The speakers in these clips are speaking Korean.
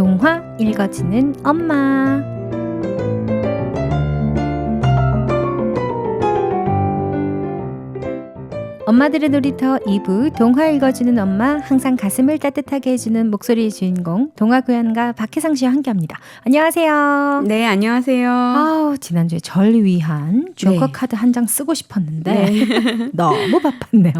동화 읽어주는 엄마. 엄마들의 놀이터 2부 동화 읽어주는 엄마 항상 가슴을 따뜻하게 해주는 목소리의 주인공 동화구연가 박혜상 씨와 함께합니다. 안녕하세요. 네, 안녕하세요. 아우 지난주에 절 위한 조커 네. 카드 한 장 쓰고 싶었는데 네. 너무 바빴네요.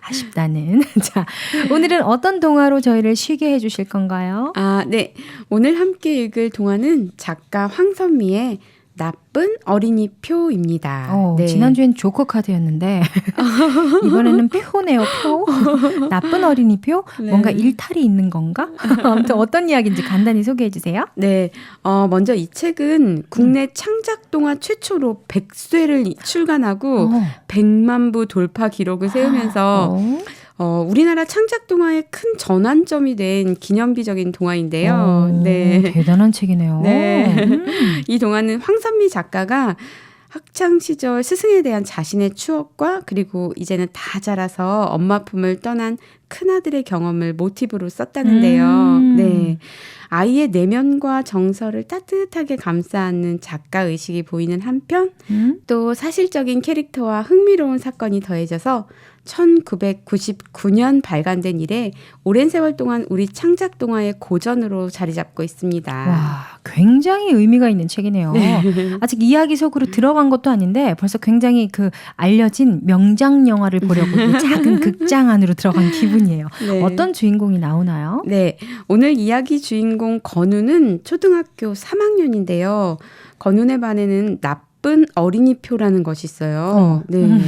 아쉽다는. 자 오늘은 어떤 동화로 저희를 쉬게 해주실 건가요? 아, 네. 오늘 함께 읽을 동화는 작가 황선미의 나쁜 어린이 표입니다. 어, 네. 지난주엔 조커 카드였는데 이번에는 표네요 표 나쁜 어린이 표 네. 뭔가 일탈이 있는 건가 아무튼 어떤 이야기인지 간단히 소개해 주세요 네. 어, 먼저 이 책은 국내 창작 동화 최초로 100쇄를 출간하고 어. 100만 부 돌파 기록을 세우면서 어. 어, 우리나라 창작 동화의 큰 전환점이 된 기념비적인 동화인데요. 어, 네. 대단한 책이네요 네. 음. 이 동화는 황선미 작가가 학창 시절 스승에 대한 자신의 추억과 그리고 이제는 다 자라서 엄마 품을 떠난 큰아들의 경험을 모티브로 썼다는데요. 음. 네. 아이의 내면과 정서를 따뜻하게 감싸는 작가 의식이 보이는 한편 음? 또 사실적인 캐릭터와 흥미로운 사건이 더해져서 1999년 발간된 이래 오랜 세월 동안 우리 창작 동화의 고전으로 자리 잡고 있습니다. 와 굉장히 의미가 있는 책이네요 네. 아직 이야기 속으로 들어간 것도 아닌데 벌써 굉장히 그 알려진 명장 영화를 보려고 그 작은 극장 안으로 들어간 기분이에요 네. 어떤 주인공이 나오나요? 네. 오늘 이야기 주인공 건우는 초등학교 3학년인데요. 건우네 반에는 나쁜 어린이표라는 것이 있어요. 어. 네.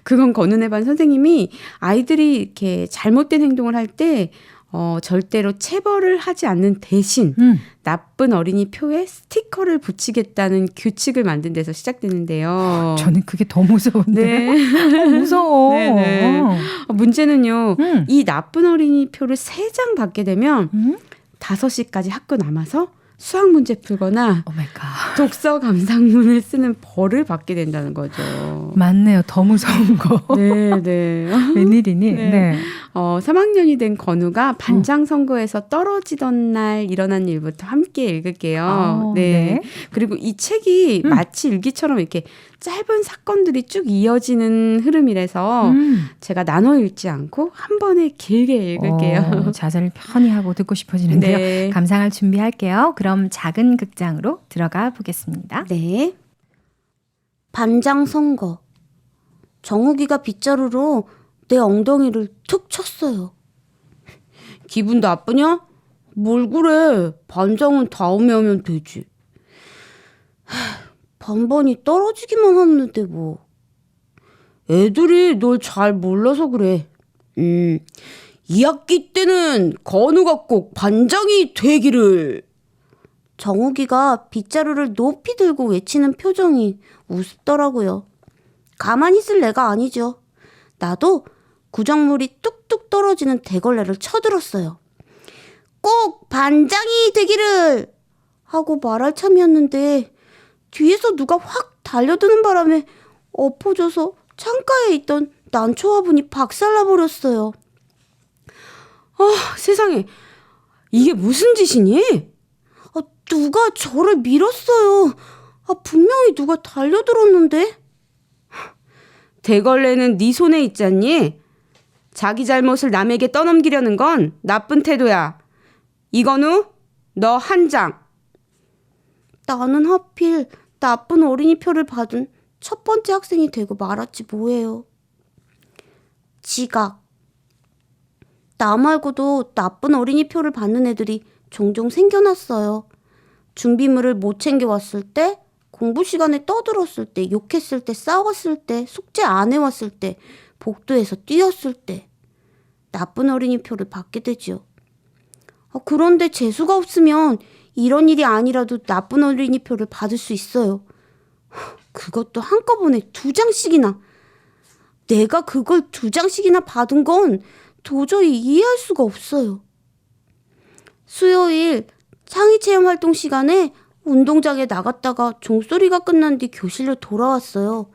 음. 그건 건우네 반 선생님이 아이들이 이렇게 잘못된 행동을 할때 어, 절대로 체벌을 하지 않는 대신 음. 나쁜 어린이 표에 스티커를 붙이겠다는 규칙을 만든 데서 시작되는데요. 저는 그게 더 무서운데. 네. 어, 무서워. 네네. 어. 어, 문제는요. 음. 이 나쁜 어린이 표를 세장 받게 되면 음? 5시까지 학교 남아서 수학 문제 풀거나 갓. 독서 감상문을 쓰는 벌을 받게 된다는 거죠. 맞네요. 더 무서운 거. 네, 네. 웬일이니? 네. 네. 어, 3학년이 된 건우가 반장 선거에서 떨어지던 날 일어난 일부터 함께 읽을게요. 아, 네. 네. 그리고 이 책이 음. 마치 일기처럼 이렇게 짧은 사건들이 쭉 이어지는 흐름이라서 음. 제가 나눠 읽지 않고 한 번에 길게 읽을게요. 어, 자세를 편히 하고 듣고 싶어지는데요. 네. 감상을 준비할게요. 그럼 작은 극장으로 들어가 보겠습니다. 네. 반장 선거. 정욱이가 빗자루로 내 엉덩이를 툭 쳤어요. 기분 나쁘냐? 뭘 그래. 반장은 다음에 하면 되지. 하, 반반이 떨어지기만 하는데 뭐. 애들이 널 잘 몰라서 그래. 음, 2학기 때는 건우가 꼭 반장이 되기를. 정욱이가 빗자루를 높이 들고 외치는 표정이 우습더라고요. 가만히 있을 애가 아니죠. 나도 구정물이 뚝뚝 떨어지는 대걸레를 쳐들었어요. 꼭 반장이 되기를! 하고 말할 참이었는데 뒤에서 누가 확 달려드는 바람에 엎어져서 창가에 있던 난초화분이 박살나버렸어요. 아, 세상에. 이게 무슨 짓이니? 아, 누가 저를 밀었어요. 아, 분명히 누가 달려들었는데? 대걸레는 네 손에 있잖니? 자기 잘못을 남에게 떠넘기려는 건 나쁜 태도야. 이건우, 너 한 장. 나는 하필 나쁜 어린이 표를 받은 첫 번째 학생이 되고 말았지 뭐예요. 지각. 나 말고도 나쁜 어린이 표를 받는 애들이 종종 생겨났어요. 준비물을 못 챙겨왔을 때, 공부 시간에 떠들었을 때, 욕했을 때, 싸웠을 때, 숙제 안 해왔을 때, 복도에서 뛰었을 때, 나쁜 어린이 표를 받게 되지요. 아, 그런데 재수가 없으면 이런 일이 아니라도 나쁜 어린이 표를 받을 수 있어요. 그것도 한꺼번에 두 장씩이나. 내가 그걸 두 장씩이나 받은 건 도저히 이해할 수가 없어요. 수요일 창의 체험 활동 시간에 운동장에 나갔다가 종소리가 끝난 뒤 교실로 돌아왔어요.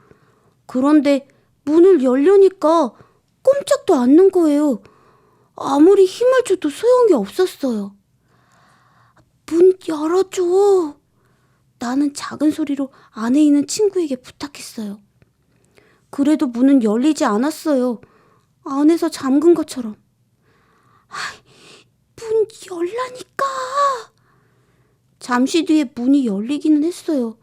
그런데 문을 열려니까 꼼짝도 않는 거예요. 아무리 힘을 줘도 소용이 없었어요. 문 열어줘. 나는 작은 소리로 안에 있는 친구에게 부탁했어요. 그래도 문은 열리지 않았어요. 안에서 잠근 것처럼. 문 열라니까. 잠시 뒤에 문이 열리기는 했어요.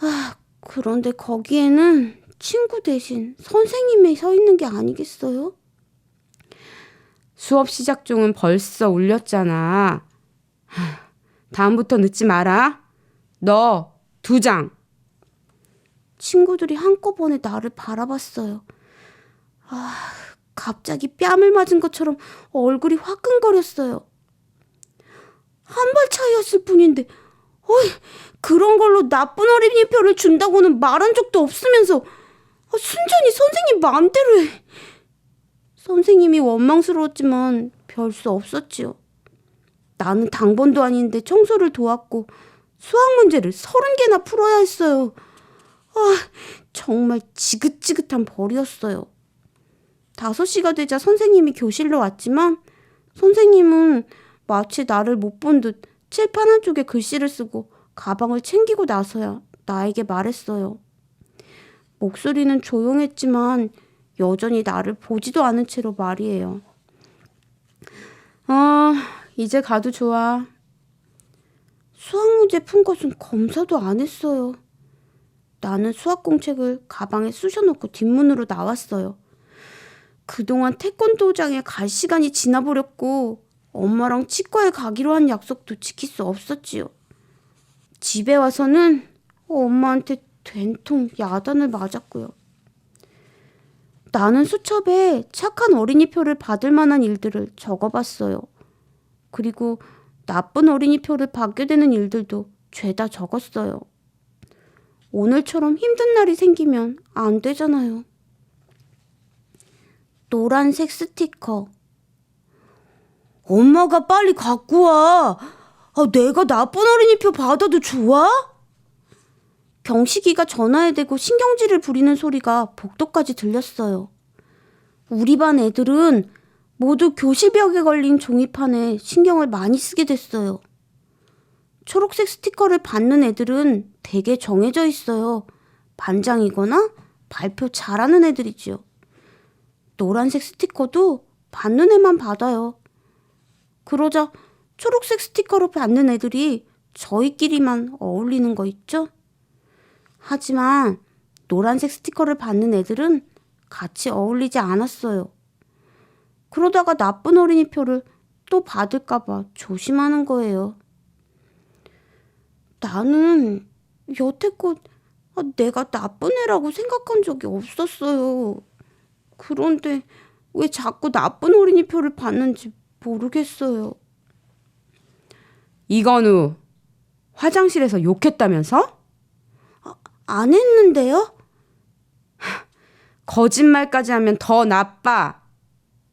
아, 그런데 거기에는 친구 대신 선생님이 서 있는 게 아니겠어요? 수업 시작 종은 벌써 울렸잖아. 하, 다음부터 늦지 마라. 너 두 장. 친구들이 한꺼번에 나를 바라봤어요. 아, 갑자기 뺨을 맞은 것처럼 얼굴이 화끈거렸어요. 한 발 차이였을 뿐인데, 어이, 그런 걸로 나쁜 어린이표를 준다고는 말한 적도 없으면서, 아, 순전히 선생님 마음대로 해. 선생님이 원망스러웠지만 별 수 없었지요. 나는 당번도 아닌데 청소를 도왔고, 수학 문제를 서른 개나 풀어야 했어요. 아, 정말 지긋지긋한 벌이었어요. 5시가 되자 선생님이 교실로 왔지만 선생님은 마치 나를 못 본 듯 칠판 한쪽에 글씨를 쓰고 가방을 챙기고 나서야 나에게 말했어요. 목소리는 조용했지만 여전히 나를 보지도 않은 채로 말이에요. 어, 이제 가도 좋아. 수학 문제 푼 것은 검사도 안 했어요. 나는 수학 공책을 가방에 쑤셔놓고 뒷문으로 나왔어요. 그동안 태권도장에 갈 시간이 지나버렸고 엄마랑 치과에 가기로 한 약속도 지킬 수 없었지요. 집에 와서는 엄마한테 된통 야단을 맞았고요. 나는 수첩에 착한 어린이표를 받을 만한 일들을 적어봤어요. 그리고 나쁜 어린이표를 받게 되는 일들도 죄다 적었어요. 오늘처럼 힘든 날이 생기면 안 되잖아요. 노란색 스티커. 엄마가 빨리 갖고 와. 아, 내가 나쁜 어린이표 받아도 좋아? 경식이가 전화에 대고 신경질을 부리는 소리가 복도까지 들렸어요. 우리 반 애들은 모두 교실벽에 걸린 종이판에 신경을 많이 쓰게 됐어요. 초록색 스티커를 받는 애들은 대개 정해져 있어요. 반장이거나 발표 잘하는 애들이지요. 노란색 스티커도 받는 애만 받아요. 그러자 초록색 스티커를 받는 애들이 저희끼리만 어울리는 거 있죠? 하지만 노란색 스티커를 받는 애들은 같이 어울리지 않았어요. 그러다가 나쁜 어린이 표를 또 받을까봐 조심하는 거예요. 나는 여태껏 아, 내가 나쁜 애라고 생각한 적이 없었어요. 그런데 왜 자꾸 나쁜 어린이 표를 받는지 모르겠어요. 이건우, 화장실에서 욕했다면서? 안 했는데요? 거짓말까지 하면 더 나빠.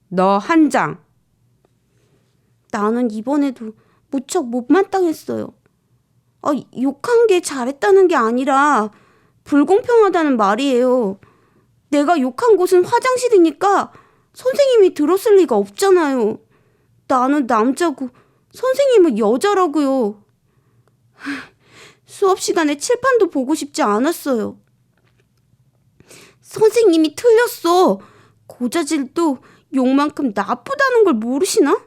너 한 장. 나는 이번에도 무척 못마땅했어요. 아, 욕한 게 잘했다는 게 아니라 불공평하다는 말이에요. 내가 욕한 곳은 화장실이니까 선생님이 들었을 리가 없잖아요. 나는 남자고 선생님은 여자라고요. 수업 시간에 칠판도 보고 싶지 않았어요. 선생님이 틀렸어. 고자질도 욕만큼 나쁘다는 걸 모르시나?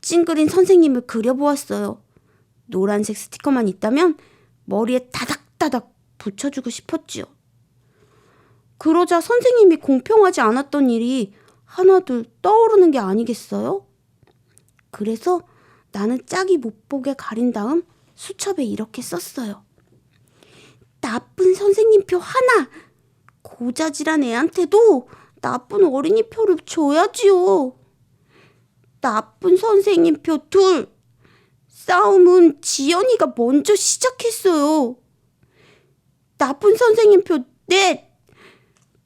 찡그린 선생님을 그려보았어요. 노란색 스티커만 있다면 머리에 다닥다닥 붙여주고 싶었지요. 그러자 선생님이 공평하지 않았던 일이 하나둘 떠오르는 게 아니겠어요? 그래서 나는 짝이 못 보게 가린 다음 수첩에 이렇게 썼어요. 나쁜 선생님표 하나, 고자질한 애한테도 나쁜 어린이 표를 줘야지요. 나쁜 선생님표 둘, 싸움은 지연이가 먼저 시작했어요. 나쁜 선생님표 넷,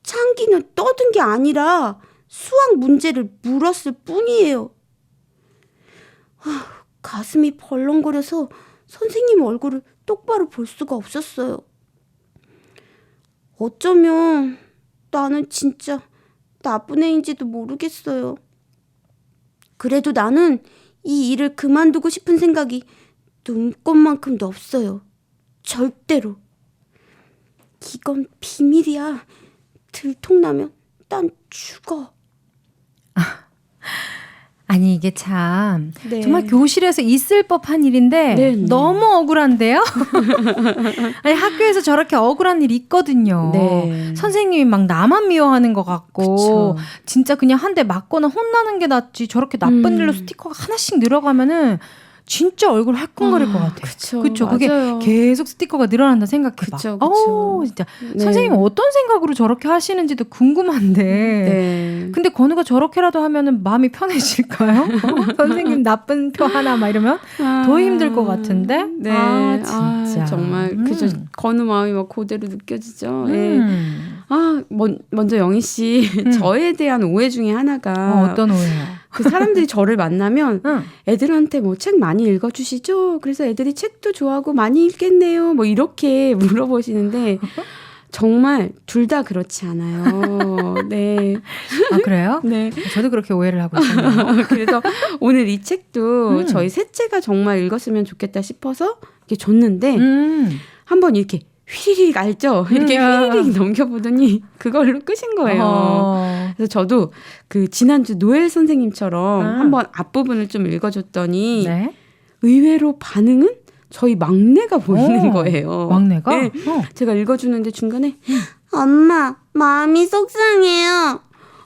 창기는 떠든 게 아니라 수학 문제를 물었을 뿐이에요. 하, 가슴이 벌렁거려서 선생님 얼굴을 똑바로 볼 수가 없었어요. 어쩌면 나는 진짜 나쁜 애인지도 모르겠어요. 그래도 나는 이 일을 그만두고 싶은 생각이 눈꽃만큼도 없어요. 절대로. 이건 비밀이야. 들통나면 난 죽어. 아 니 이게 참 네. 정말 교실에서 있을 법한 일인데 네, 네. 너무 억울한데요? 아니 학교에서 저렇게 억울한 일 있거든요. 네. 선생님이 막 나만 미워하는 것 같고 그쵸. 진짜 그냥 한 대 맞거나 혼나는 게 낫지 저렇게 나쁜 음. 일로 스티커가 하나씩 늘어가면은 진짜 얼굴 화끈거릴 것 같아. 그쵸. 그쵸. 그게. 계속 스티커가 늘어난다 생각해봐. 그쵸, 그쵸. 어우, 진짜 네. 선생님은 어떤 생각으로 저렇게 하시는지도 궁금한데. 네. 근데 건우가 저렇게라도 하면은 마음이 편해질까요? 어? 선생님 나쁜 표 하나 막 이러면 더 힘들 것 같은데? 네. 아, 진짜. 정말 음. 그저 건우 마음이 막 그대로 느껴지죠. 네. 음. 아, 먼, 먼저 영희 씨 음. 저에 대한 오해 중에 하나가 어, 어떤 오해요? 그 사람들이 저를 만나면 응. 애들한테 뭐 책 많이 읽어 주시죠? 그래서 애들이 책도 좋아하고 많이 읽겠네요. 뭐 이렇게 물어보시는데 정말 둘 다 그렇지 않아요. 네. 아 그래요? 네. 저도 그렇게 오해를 하고 있어요. 그래서 오늘 이 책도 음. 저희 셋째가 정말 읽었으면 좋겠다 싶어서 이렇게 줬는데 음. 한번 이렇게 휘리릭 알죠? 이렇게 음. 휘리릭 넘겨보더니 그걸로 끝인 거예요. 어. 그래서 저도 그 지난주 노엘 선생님처럼 아. 한번 앞부분을 좀 읽어줬더니 네. 의외로 반응은 저희 막내가 보이는 어. 거예요. 막내가? 네. 어. 제가 읽어주는데 중간에 엄마, 마음이 속상해요.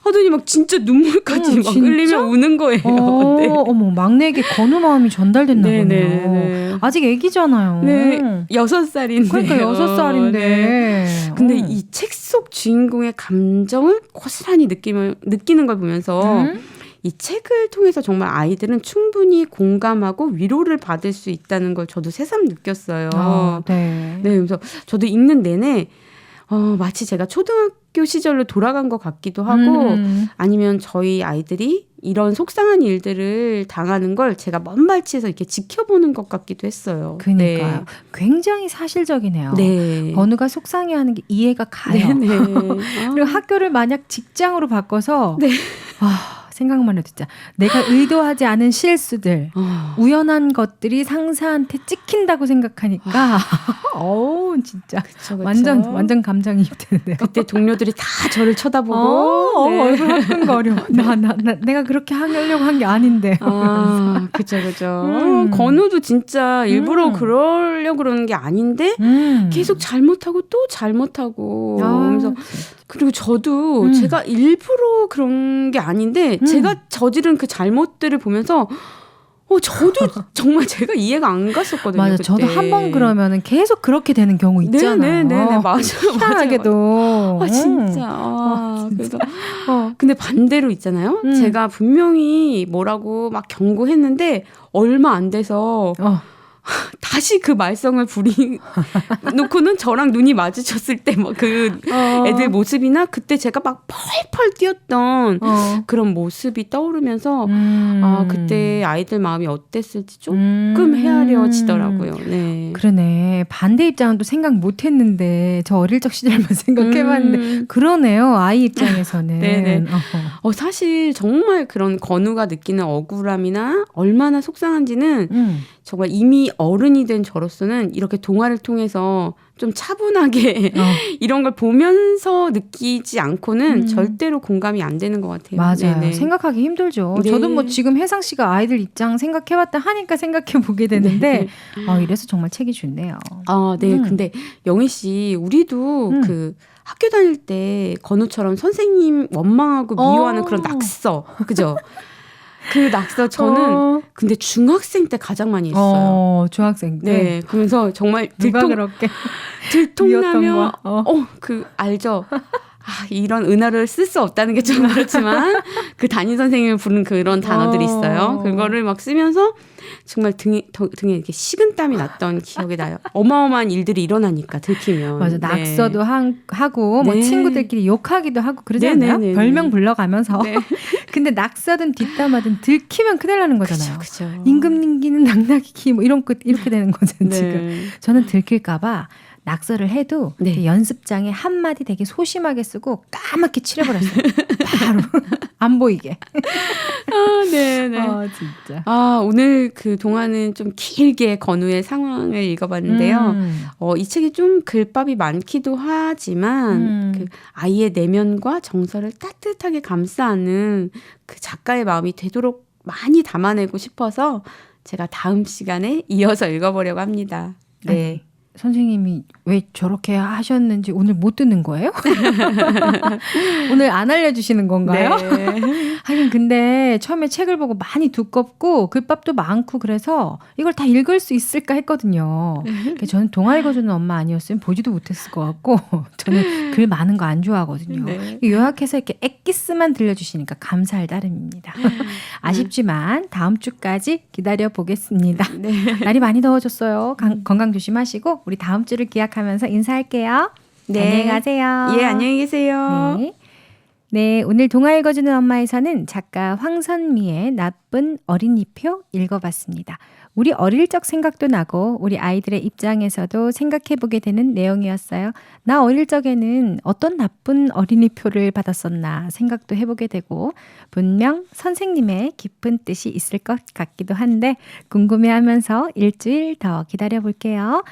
하더니 막 진짜 눈물까지 음, 막 진짜? 흘리며 우는 거예요. 어, 네. 어머 막내에게 건우 마음이 전달됐나 네, 보네요. 네, 네. 아직 애기잖아요. 네, 여섯 살인데. 그러니까 여섯 살인데. 근데 어. 이책 속 주인공의 감정을 고스란히 느끼면, 느끼는 걸 보면서 음? 이 책을 통해서 정말 아이들은 충분히 공감하고 위로를 받을 수 있다는 걸 저도 새삼 느꼈어요. 아, 네. 네, 그래서 저도 읽는 내내 어, 마치 제가 초등학교 시절로 돌아간 것 같기도 하고 음. 아니면 저희 아이들이 이런 속상한 일들을 당하는 걸 제가 먼 발치에서 이렇게 지켜보는 것 같기도 했어요. 그니까요. 굉장히 사실적이네요. 네. 네. 건우가 속상해하는 게 이해가 가요. 네, 네. 그리고 학교를 만약 직장으로 바꿔서 네. 아, 생각만 해도 진짜 내가 의도하지 않은 실수들 어. 우연한 것들이 상사한테 찍힌다고 생각하니까 어우 진짜 그쵸, 그쵸. 완전 완전 감정이 입 되는데요. 그때 동료들이 다 저를 쳐다보고 어, 어, 네. 얼굴 화끈거려. 나, 나, 나, 내가 그렇게 하려고 한 게 아닌데. 아, 그죠, 그죠. 음. 건우도 진짜 일부러 음. 그러려고 그러는 게 아닌데 음. 계속 잘못하고 또 잘못하고 아, 그러면서 그리고 저도 음. 제가 일부러 그런 게 아닌데 음. 제가 저지른 그 잘못들을 보면서 어 저도 정말 제가 이해가 안 갔었거든요. 맞아. 그때. 저도 한 번 그러면은 계속 그렇게 되는 경우 있잖아요. 네네네 맞아요. 희한하게도. 아 진짜. 음. 아, 그래서 어. 근데 반대로 있잖아요. 음. 제가 분명히 뭐라고 막 경고했는데 얼마 안 돼서 어. 다시 그 말썽을 부리 놓고는 저랑 눈이 마주쳤을 때 막그 어. 애들 모습이나 그때 제가 막 펄펄 뛰었던 어. 그런 모습이 떠오르면서 음. 아 그때 아이들 마음이 어땠을지 조금 음. 헤아려지더라고요. 네. 그러네. 반대 입장은 또 생각 못 했는데, 저 어릴 적 시절만 생각해봤는데, 음. 그러네요. 아이 입장에서는. 네네. 어허. 어 사실 정말 그런 건우가 느끼는 억울함이나 얼마나 속상한지는 음. 정말 이미 어른이 된 저로서는 이렇게 동화를 통해서 좀 차분하게 어. 이런 걸 보면서 느끼지 않고는 음. 절대로 공감이 안 되는 것 같아요. 맞아요. 네네. 생각하기 힘들죠. 네. 저도 뭐 지금 혜상 씨가 아이들 입장 생각해봤다 하니까 생각해 보게 되는데, 아, 이래서 정말 책이 좋네요. 아, 네. 음. 근데 영희 씨, 우리도 음. 그 학교 다닐 때 건우처럼 선생님 원망하고 미워하는 어. 그런 낙서, 그죠? 그 낙서 저는 어, 근데 중학생 때 가장 많이 했어요. 어, 중학생 때. 네, 그러면서 정말 들통 거? 어. 어, 그 알죠. 아, 이런 은하를 쓸 수 없다는 게 좀 그렇지만 그 담임 선생님을 부른 그런 단어들이 있어요. 어. 그거를 막 쓰면서 정말 등에 더- 등에 이렇게 식은땀이 났던 기억이 나요. 어마어마한 일들이 일어나니까 들키면. 맞아 네. 낙서도 한, 하고 뭐 네. 친구들끼리 욕하기도 하고 그러잖아요. 네네네네. 별명 불러가면서. 네. 근데 낙서든 뒷담화든 들키면 큰일 나는 거잖아요. 그죠, 그죠. 임금 님기는 낙낙이 뭐 이런 거 이렇게 되는 거잖아요. 네. 지금 저는 들킬까봐 낙서를 해도 네. 연습장에 한 마디 되게 소심하게 쓰고 까맣게 칠해버렸어요. 바로 안 보이게. 아, 네, 네. 어, 진짜. 아, 오늘 그 동화는 좀 길게 건우의 상황을 읽어봤는데요. 음. 어, 이 책이 좀 글밥이 많기도 하지만 음. 그 아이의 내면과 정서를 따뜻하게 감싸는 그 작가의 마음이 되도록 많이 담아내고 싶어서 제가 다음 시간에 이어서 읽어보려고 합니다. 네. 선생님이 왜 저렇게 하셨는지 오늘 못 듣는 거예요? 오늘 안 알려주시는 건가요? 네. 하긴 근데 처음에 책을 보고 많이 두껍고 글밥도 많고 그래서 이걸 다 읽을 수 있을까 했거든요. 그러니까 저는 동화 읽어주는 엄마 아니었으면 보지도 못했을 것 같고 저는 글 많은 거 안 좋아하거든요. 네. 요약해서 이렇게 엑기스만 들려주시니까 감사할 따름입니다. 아쉽지만 다음 주까지 기다려 보겠습니다. 네. 날이 많이 더워졌어요. 강- 건강 조심하시고 우리 다음 주를 기약하면서 인사할게요. 네. 안녕히 가세요. 예, 안녕히 계세요. 네. 네, 오늘 동화 읽어주는 엄마에서는 작가 황선미의 나쁜 어린이표 읽어봤습니다. 우리 어릴 적 생각도 나고 우리 아이들의 입장에서도 생각해보게 되는 내용이었어요. 나 어릴 적에는 어떤 나쁜 어린이표를 받았었나 생각도 해보게 되고 분명 선생님의 깊은 뜻이 있을 것 같기도 한데 궁금해하면서 일주일 더 기다려볼게요.